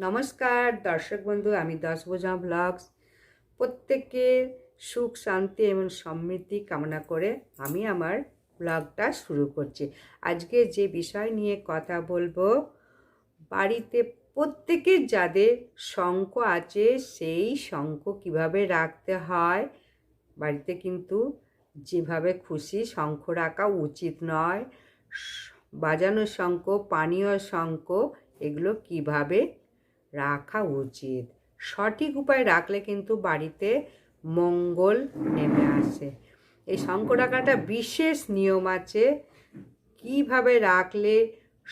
নমস্কার, দর্শক বন্ধু, আমি দশ বোঝা ব্লগস। প্রত্যেকের সুখ, শান্তি এবং সমৃদ্ধি কামনা করে আমি আমার ব্লগটা শুরু করছি। আজকে যে বিষয় নিয়ে কথা বলব, বাড়িতে প্রত্যেকের যাদের শঙ্খ আছে, সেই শঙ্খ কীভাবে রাখতে হয়, বাড়িতে কিন্তু যেভাবে খুশি শঙ্খ রাখা উচিত নয়। স- বাজানো শঙ্খ, পানীয় শঙ্খ, এগুলো কীভাবে রাখা উচিত। সঠিক উপায় রাখলে কিন্তু বাড়িতে মঙ্গল নেমে আসে। এই শঙ্খ রাখাটা বিশেষ নিয়ম আছে, কীভাবে রাখলে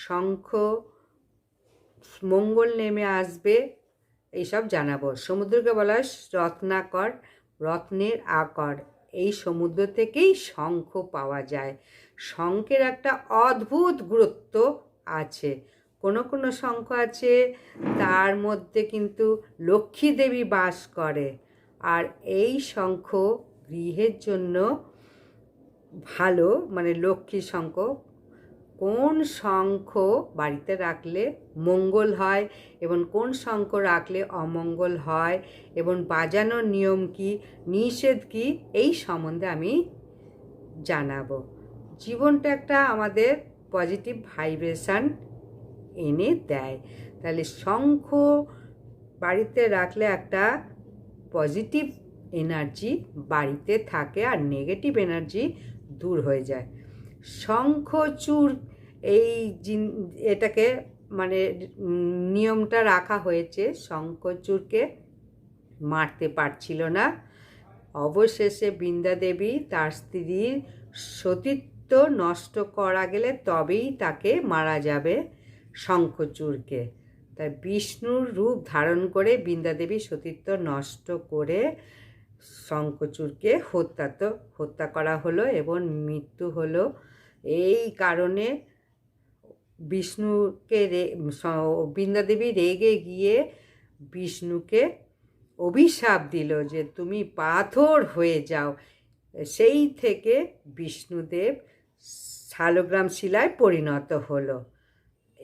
শঙ্খ মঙ্গল নেমে আসবে, এইসব জানাব। সমুদ্রকে বলা হয় রত্নাকর, রত্নের আকর। এই সমুদ্র থেকেই শঙ্খ পাওয়া যায়। শঙ্খের একটা অদ্ভুত গুরুত্ব আছে। কোনো কোনো শঙ্খ আছে, তার মধ্যে কিন্তু লক্ষ্মী দেবী বাস করে। আর এই শঙ্খ গৃহের জন্য ভালো মানে লক্ষ্মী শঙ্খ। কোন শঙ্খ বাড়িতে রাখলে মঙ্গল হয় এবং কোন শঙ্খ রাখলে অমঙ্গল হয় এবং বাজানোর নিয়ম কি, নিষেধ কি, এই সম্বন্ধে আমি জানাব। জীবনটা একটা আমাদের পজিটিভ ভাইব্রেশন এনে দেয়। তাহলে শঙ্খ বাড়িতে রাখলে একটা পজিটিভ এনার্জি বাড়িতে থাকে আর নেগেটিভ এনার্জি দূর হয়ে যায়। শঙ্খচূড় এই জিন, এটাকে মানে নিয়মটা রাখা হয়েছে শঙ্খচূড়কে মারতে পারছিল না। অবশেষে বৃন্দা দেবী তার স্ত্রীর সতীত্ব নষ্ট করা গেলে তবেই তাকে মারা যাবে। শঙ্খচূড়কে তাই বিষ্ণুর রূপ ধারণ করে বৃন্দা দেবী সতীত্ব নষ্ট করে শঙ্খচূড়কে হত্যা তো, হত্যা করা হলো এবং মৃত্যু হলো। এই কারণে বিষ্ণুকে রে বৃন্দাদেবী রেগে গিয়ে বিষ্ণুকে অভিশাপ দিল যে তুমি পাথর হয়ে যাও। সেই থেকে বিষ্ণুদেব শালগ্রাম শিলায় পরিণত হলো।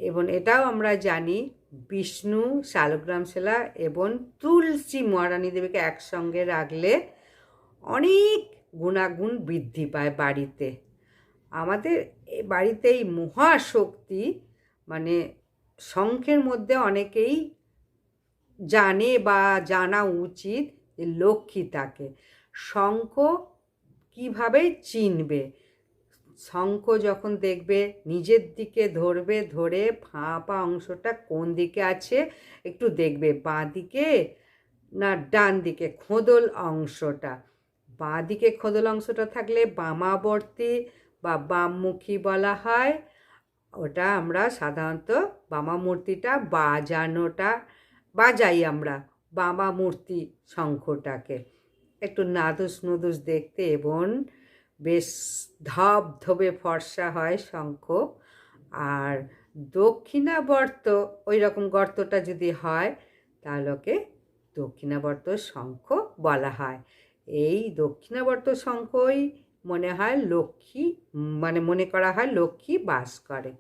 এবং এটাও আমরা জানি বিষ্ণু, শালগ্রাম শিলা এবং তুলসী মহারানী দেবীকে একসঙ্গে রাখলে অনেক গুণাগুণ বৃদ্ধি পায় বাড়িতে। আমাদের বাড়িতে এই মহাশক্তি মানে শঙ্খের মধ্যে অনেকেই জানে বা জানা উচিত লক্ষ্মী তাকে। শঙ্খ কীভাবে চিনবে? শঙ্খ যখন দেখবে, নিজের দিকে ধরবে, ধরে ফাঁপা অংশটা কোন দিকে আছে একটু দেখবে। বাঁ দিকে না ডান দিকে? খোদল অংশটা। বাঁ দিকে খোদল অংশটা থাকলে বামাবর্তী বা বামমুখী বলা হয়। ওটা আমরা সাধারণত বামা মূর্তিটা বাজানোটা, বাজাই আমরা বামা মূর্তি শঙ্খটাকে। একটু নাদুস নুদুস দেখতে এবং বেশ ধবধবে ফর্সা হয় শঙ্খ। আর দক্ষিণাবর্ত ওই রকম গর্তটা যদি হয়, তাহলে দক্ষিণাবর্ত শঙ্খ বলা হয়। এই দক্ষিণাবর্ত শঙ্খই মনে হয় লক্ষ্মী মানে মনে করা হয় লক্ষ্মী বাস করে।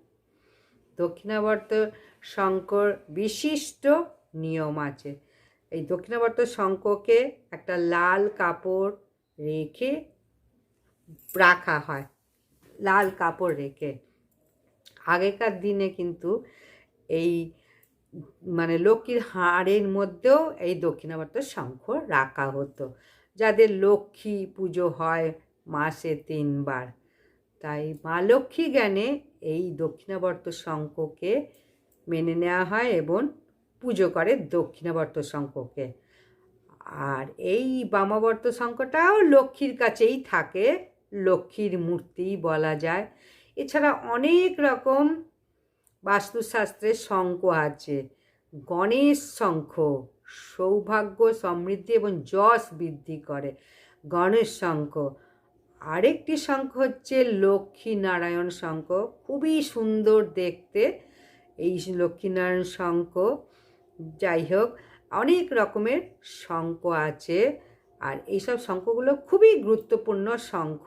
দক্ষিণাবর্ত শঙ্কর বিশিষ্ট নিয়ম আছে। এই দক্ষিণাবর্ত শঙ্ককে একটা লাল কাপড় রেখে রাখা হয়। লাল কাপড় রেখে। আগেকার দিনে কিন্তু এই মানে লক্ষ্মীর হাড়ের মধ্যেও এই দক্ষিণাবর্ত শঙ্খ রাখা হতো। যাদের লক্ষ্মী পুজো হয় মাসে তিনবার। তাই মা লক্ষ্মী জ্ঞানে এই দক্ষিণাবর্ত শঙ্খকে মেনে নেওয়া হয় এবং পুজো করে দক্ষিণাবর্ত শঙ্খকে। আর এই বামাবর্ত শঙ্খটাও লক্ষ্মীর কাছেই থাকে। লক্ষ্মীর মূর্তি বলা যায়। এছাড়া অনেক রকম বাস্তুশাস্ত্রের শঙ্খ আছে। গণেশ শঙ্খ সৌভাগ্য সমৃদ্ধি এবং যশ বৃদ্ধি করে। গণেশ শঙ্খ। আরেকটি শঙ্খ হচ্ছে লক্ষ্মী নারায়ণ শঙ্খ। খুবই সুন্দর দেখতে এই লক্ষ্মীনারায়ণ শঙ্খ। যাই হোক, অনেক রকমের শঙ্খ আছে। আর এইসব শঙ্খগুলো খুবই গুরুত্বপূর্ণ শঙ্খ।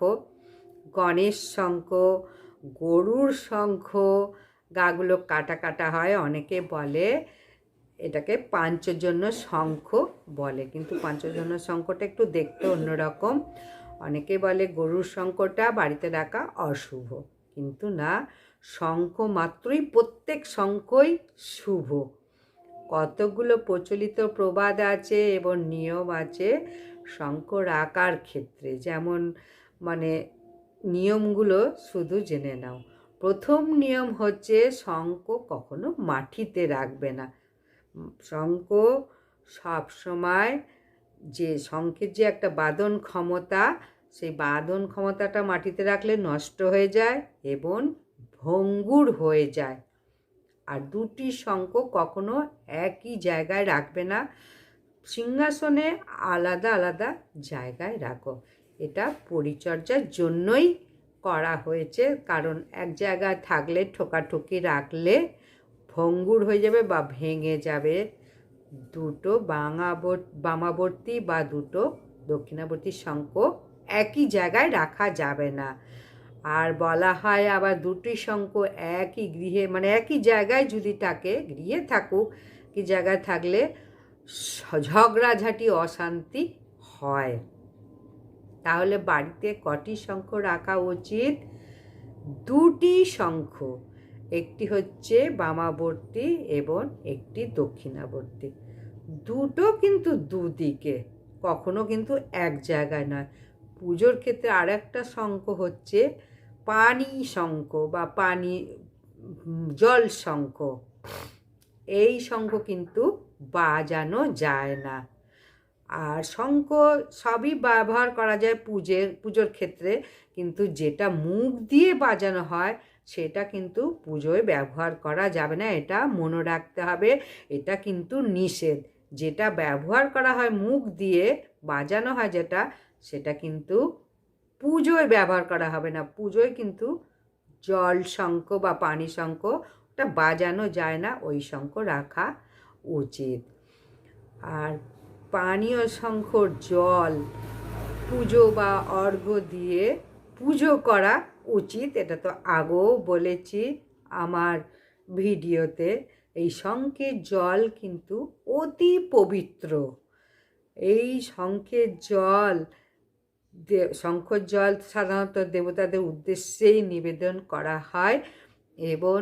গণেশ শঙ্খ, গরুর শঙ্খ, গাগুলো কাটা কাটা হয়, অনেকে বলে এটাকে পাঞ্চজন্য শঙ্খ বলে, কিন্তু পাঞ্চজন্য শঙ্খটা একটু দেখতে অন্যরকম। অনেকে বলে গরুর শঙ্খটা বাড়িতে রাখা অশুভ, কিন্তু না, শঙ্খ মাত্রই প্রত্যেক শঙ্খই শুভ। কতগুলো প্রচলিত প্রবাদ আছে এবং নিয়ম আছে শঙ্খ রাখার ক্ষেত্রে, যেমন মানে নিয়মগুলো শুধু জেনে নাও। প্রথম নিয়ম হচ্ছে শঙ্খ কখনো মাটিতে রাখবে না। শঙ্খ সবসময় যে শঙ্খের যে একটা বাদন ক্ষমতা, সেই বাদন ক্ষমতাটা মাটিতে রাখলে নষ্ট হয়ে যায় এবং ভঙ্গুর হয়ে যায়। আর দুটি শঙ্খ কখনো একই জায়গায় রাখবে না। সিংহাসনে আলাদা আলাদা জায়গায় রাখো। এটা পরিচর্যার জন্যই করা হয়েছে, কারণ এক জায়গায় থাকলে, ঠোকাঠুকি রাখলে ভঙ্গুর হয়ে যাবে বা ভেঙে যাবে। দুটো বাঙাবর, বামাবর্তী বা দুটো দক্ষিণাবর্তী শঙ্খ একই জায়গায় রাখা যাবে না। আর বলা হয় আবার দুটি শঙ্খ একই গৃহে মানে একই জায়গায় যদি থাকে, গৃহে থাকুক কি জায়গায় থাকলে ঝগড়াঝাটি অশান্তি হয়। তাহলে বাড়িতে কটি শঙ্খ রাখা উচিত? দুটি শঙ্খ। একটি হচ্ছে বামাবর্তী এবং একটি দক্ষিণাবর্তী। দুটো কিন্তু দুদিকে, কখনো কিন্তু এক জায়গায় নয়। পুজোর ক্ষেত্রে আর একটা শঙ্খ হচ্ছে পানি শঙ্খ বা পানি জল শঙ্খ। এই শঙ্খ কিন্তু বাজানো যায় না। আর শঙ্খ সবই ব্যবহার করা যায় পুজোর পুজোর ক্ষেত্রে, কিন্তু যেটা মুখ দিয়ে বাজানো হয়, সেটা কিন্তু পুজোয় ব্যবহার করা যাবে না। এটা মনে রাখতে হবে, এটা কিন্তু নিষেধ। যেটা ব্যবহার করা হয় মুখ দিয়ে বাজানো হয় যেটা, সেটা কিন্তু পুজোয় ব্যবহার করা হবে না। পুজোয় কিন্তু জল শঙ্খ বা পানি শঙ্খ ওটা বাজানো যায় না, ওই শঙ্খ রাখা উচিত। আর পানীয় শঙ্খর জল, পুজো বা অর্ঘ্য দিয়ে পুজো করা উচিত, এটা তো আগেও বলেছি আমার ভিডিওতে। এই শঙ্খের জল কিন্তু অতি পবিত্র। এই শঙ্খের জল শঙ্খর জল সাধারণত দেবতাদের উদ্দেশ্যেই নিবেদন করা হয় এবং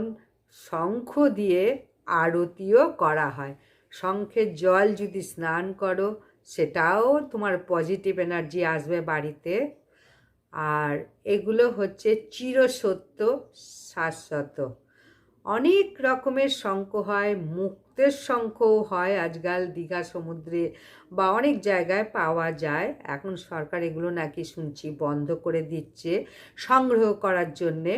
শঙ্খ দিয়ে আরতিও করা হয়। শঙ্খের জল যদি স্নান করো, সেটাও তোমার পজিটিভ এনার্জি আসবে বাড়িতে। আর এগুলো হচ্ছে চিরসত্য শাশ্বত। অনেক রকমের শঙ্খ হয়, মুক্তের শঙ্খও হয় আজকাল দীঘা সমুদ্রে বা অনেক জায়গায় পাওয়া যায়। এখন সরকার এগুলো নাকি শুনছি বন্ধ করে দিচ্ছে সংগ্রহ করার জন্যে।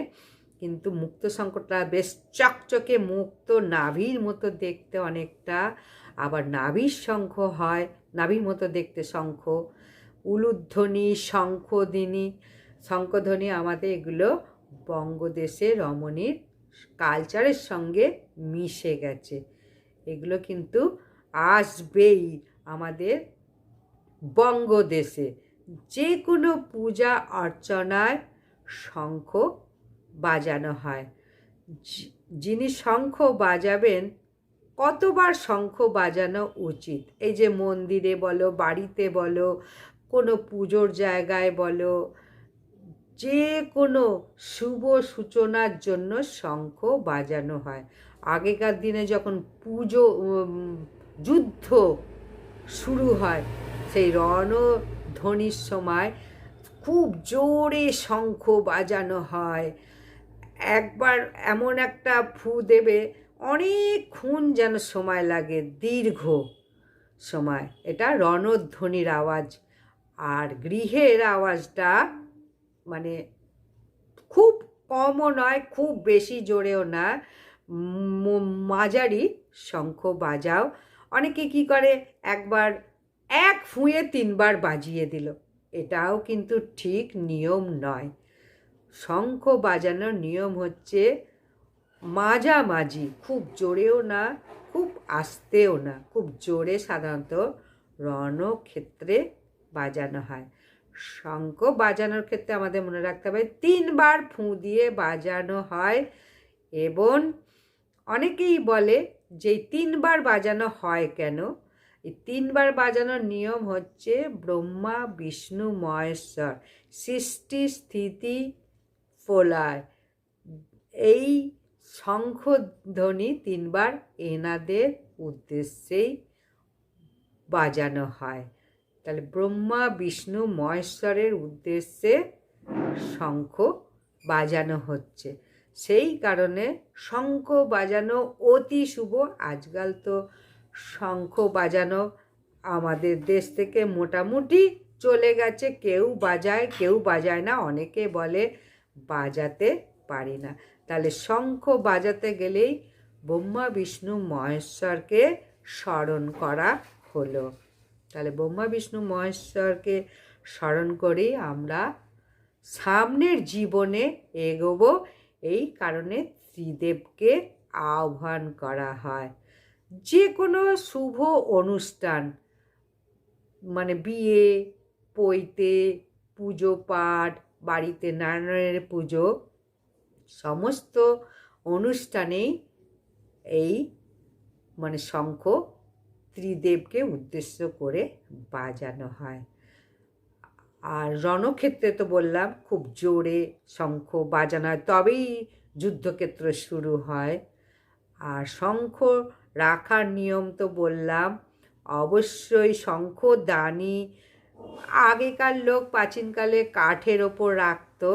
কিন্তু মুক্ত শঙ্খটা বেশ চকচকে মুক্ত নাভির মতো দেখতে অনেকটা। আবার নাভির শঙ্খ হয়, নাভির মতো দেখতে শঙ্খ। উলুধ্বনি, শঙ্খধ্বনি শঙ্খধ্বনি আমাদের এগুলো বঙ্গদেশে রমণীর কালচারের সঙ্গে মিশে গেছে। এগুলো কিন্তু আসবেই আমাদের বঙ্গদেশে। যে কোনো পূজা, অর্চনায় শঙ্খ বাজানো হয়। যিনি শঙ্খ বাজাবেন, কতবার শঙ্খ বাজানো উচিত? এই যে মন্দিরে বলো, বাড়িতে বলো, কোনো পুজোর জায়গায় বলো, যে কোনো শুভ সূচনার জন্য শঙ্খ বাজানো হয়। আগেকার দিনে যখন পুজো যুদ্ধ শুরু হয়, সেই রণধ্বনির সময় খুব জোরে শঙ্খ বাজানো হয়। একবার এমন একটা ফু দেবে অনেকক্ষণ যেন সময় লাগে, দীর্ঘ সময়। এটা রণধ্বনির আওয়াজ। আর গৃহের আওয়াজটা মানে খুব কমও নয়, খুব বেশি জোরেও না। মাঝারি শঙ্খ বাজাও। অনেকে কি করে, একবার এক ফুঁয়ে তিনবার বাজিয়ে দিল। এটাও কিন্তু ঠিক নিয়ম নয়। শঙ্খ বাজানোর নিয়ম হচ্ছে মাঝামাঝি, খুব জোরেও না, খুব আস্তেও না, খুব জোরে সাধারণত রণক্ষেত্রে বাজানো হয়। শঙ্খ বাজানোর ক্ষেত্রে আমাদের মনে রাখতে হবে, তিনবার ফুঁ দিয়ে বাজানো হয় এবং অনেকেই বলে যে তিনবার বাজানো হয় কেন? এই তিনবার বাজানোর নিয়ম হচ্ছে ব্রহ্মা, বিষ্ণু, মহেশ্বর, সৃষ্টি, স্থিতি ফোলায়। এই শঙ্খধ্বনি তিনবার এনাদের উদ্দেশ্যেই বাজানো হয়। তাহলে ব্রহ্মা, বিষ্ণু, মহেশ্বরের উদ্দেশ্যে শঙ্খ বাজানো হচ্ছে। সেই কারণে শঙ্খ বাজানো অতি শুভ। আজকাল তো শঙ্খ বাজানো আমাদের দেশ থেকে মোটামুটি চলে গেছে। কেউ বাজায় কেউ বাজায় না। অনেকে বলে বাজাতে পারি না। তাহলে শঙ্খ বাজাতে গেলেই ব্রহ্মা, বিষ্ণু, মহেশ্বরকে স্মরণ করা হলো। তাহলে ব্রহ্মা, বিষ্ণু, মহেশ্বরকে স্মরণ করেই আমরা সামনের জীবনে এগোবো। এই কারণে ত্রিদেবকে আহ্বান করা হয়। যে কোনো শুভ অনুষ্ঠান মানে বিয়ে, পৈতে, পুজো পাঠ বাড়িতে নারায়ণের পুজো, সমস্ত অনুষ্ঠানেই এই মানে শঙ্খ ত্রিদেবকে উদ্দেশ্য করে বাজানো হয়। আর রণক্ষেত্রে তো বললাম, খুব জোরে শঙ্খ বাজানো হয়, তবেই যুদ্ধক্ষেত্র শুরু হয়। আর শঙ্খ রাখার নিয়ম তো বললাম, অবশ্যই শঙ্খ দানি আগেকার লোক প্রাচীনকালে কাঠের ওপর রাখতো,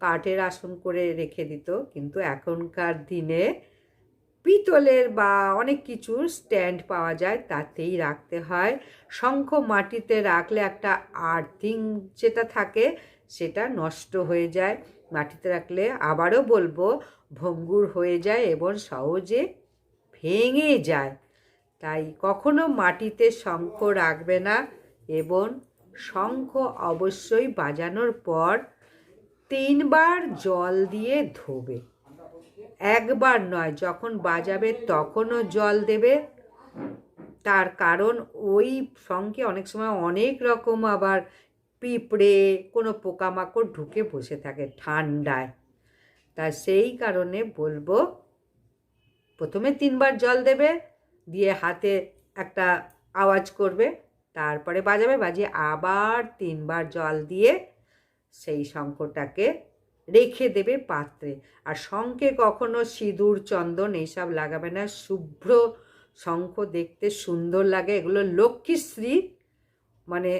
কাঠের আসন করে রেখে দিত, কিন্তু এখনকার দিনে পিতলের বা অনেক কিছুর স্ট্যান্ড পাওয়া যায়, তাতেই রাখতে হয়। শঙ্খ মাটিতে রাখলে একটা আর্থিং যেটা থাকে, সেটা নষ্ট হয়ে যায়। মাটিতে রাখলে আবারও বলব, ভঙ্গুর হয়ে যায় এবং সহজে ভেঙে যায়। তাই কখনো মাটিতে শঙ্খ রাখবে না এবং শঙ্খ অবশ্যই বাজানোর পর তিনবার জল দিয়ে ধোবে। একবার নয়, যখন বাজাবে তখনও জল দেবে। তার কারণ ওই শঙ্খে অনেক সময় অনেক রকম আবার পিঁপড়ে, কোনো পোকামাকড় ঢুকে বসে থাকে ঠান্ডায়। তা সেই কারণে বলব, প্রথমে তিনবার জল দেবে, দিয়ে হাতে একটা আওয়াজ করবে। তারপরে বাজাবে, বাজিয়ে আবার তিনবার জল দিয়ে সেই শঙ্খটাকে রেখে দেবে পাত্রে। আর শঙ্খে কখনো সিঁদুর, চন্দন এইসব লাগাবে না। শুভ্র শঙ্খ দেখতে সুন্দর লাগে। এগুলো লক্ষ্মীশ্রী মানে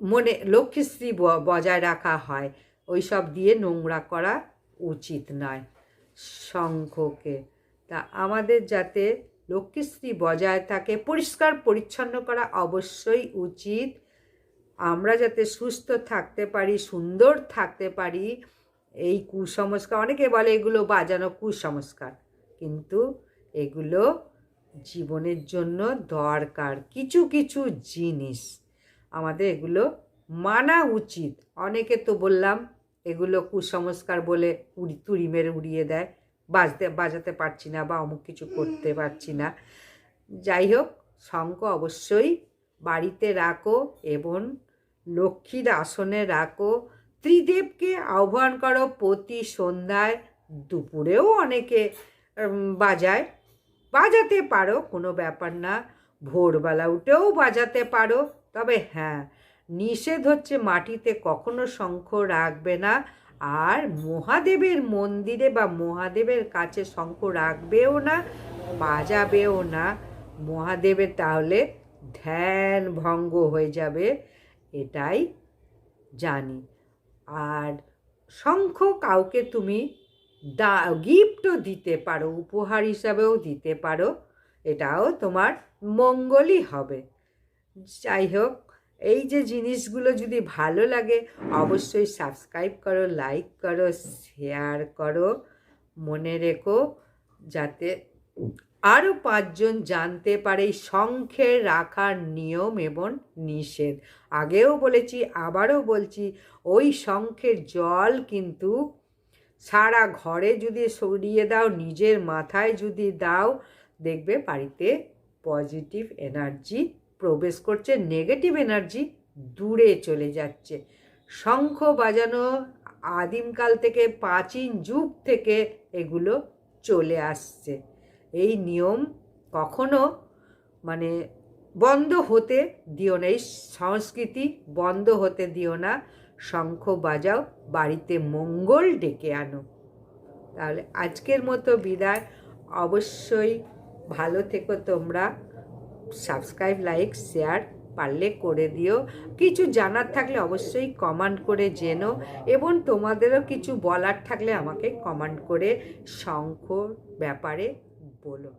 মনে লক্ষ্মীশ্রী বজায় রাখা হয়। ওই সব দিয়ে নোংরা করা উচিত নয় শঙ্খকে। তা আমাদের যাতে লক্ষ্মীশ্রী বজায় থাকে, পরিষ্কার পরিচ্ছন্ন করা অবশ্যই উচিত। আমরা যাতে সুস্থ থাকতে পারি, সুন্দর থাকতে পারি, এই কুসংস্কার, অনেকে বলে এগুলো বাজানো কুসংস্কার, কিন্তু এগুলো জীবনের জন্য দরকার, কিছু কিছু জিনিস। আমাদের এগুলো মানা উচিত। অনেকে তো বললাম, এগুলো কুসংস্কার বলে উড়ি, তুড়ি মেরে উড়িয়ে দেয়। বাজতে, বাজাতে পারছি না বা অমুক কিছু করতে পারছি না। যাই হোক শঙ্খ অবশ্যই বাড়িতে রাখো এবং লক্ষ্মীর আসনে রাখো। ত্রিদেবকে আহ্বান করো প্রতি সন্ধ্যায় দুপুরেও অনেকে বাজায়। বাজাতে পারো, কোনো ব্যাপার না। ভোরবেলা উঠেও বাজাতে পারো। তবে হ্যাঁ নিষেধ হচ্ছে মাটিতে কখনো শঙ্খ রাখবে না। আর মহাদেবের মন্দিরে বা মহাদেবের কাছে শঙ্খ রাখবেও না, বাজাবেও না। মহাদেবের তাহলে ধ্যান ভঙ্গ হয়ে যাবে, এটাই জানি। আর শঙ্খ কাউকে তুমি দা গিফটও দিতে পারো, উপহার হিসাবেও দিতে পারো, এটাও তোমার মঙ্গলই হবে। যাই হোক এই যে জিনিসগুলো যদি ভালো লাগে, অবশ্যই সাবস্ক্রাইব করো লাইক করো শেয়ার করো, মনে রেখো, যাতে আরও পাঁচজন জানতে পারে এই রাখার নিয়ম এবং নিষেধ। আগেও বলেছি, আবারও বলছি, ওই শঙ্খের জল কিন্তু সারা ঘরে যদি সরিয়ে দাও, নিজের মাথায় যদি দাও, দেখবে বাড়িতে পজিটিভ এনার্জি প্রবেশ করছে নেগেটিভ এনার্জি দূরে চলে যাচ্ছে। শঙ্খ বাজানো আদিমকাল থেকে, প্রাচীন যুগ থেকে এগুলো চলে আসছে। এই নিয়ম কখনো মানে বন্ধ হতে দিও না, এই সংস্কৃতি বন্ধ হতে দিও না। শঙ্খ বাজাও, বাড়িতে মঙ্গল ডেকে আনো। তাহলে আজকের মতো বিদায়। অবশ্যই ভালো থেকো তোমরা। সাবস্ক্রাইব লাইক শেয়ার পারলে করে দিও। কিছু জানার থাকলে অবশ্যই কমেন্ট করে জেনো এবং তোমাদেরও কিছু বলার থাকলে আমাকে কমেন্ট করে শঙ্খ ব্যাপারে বলো।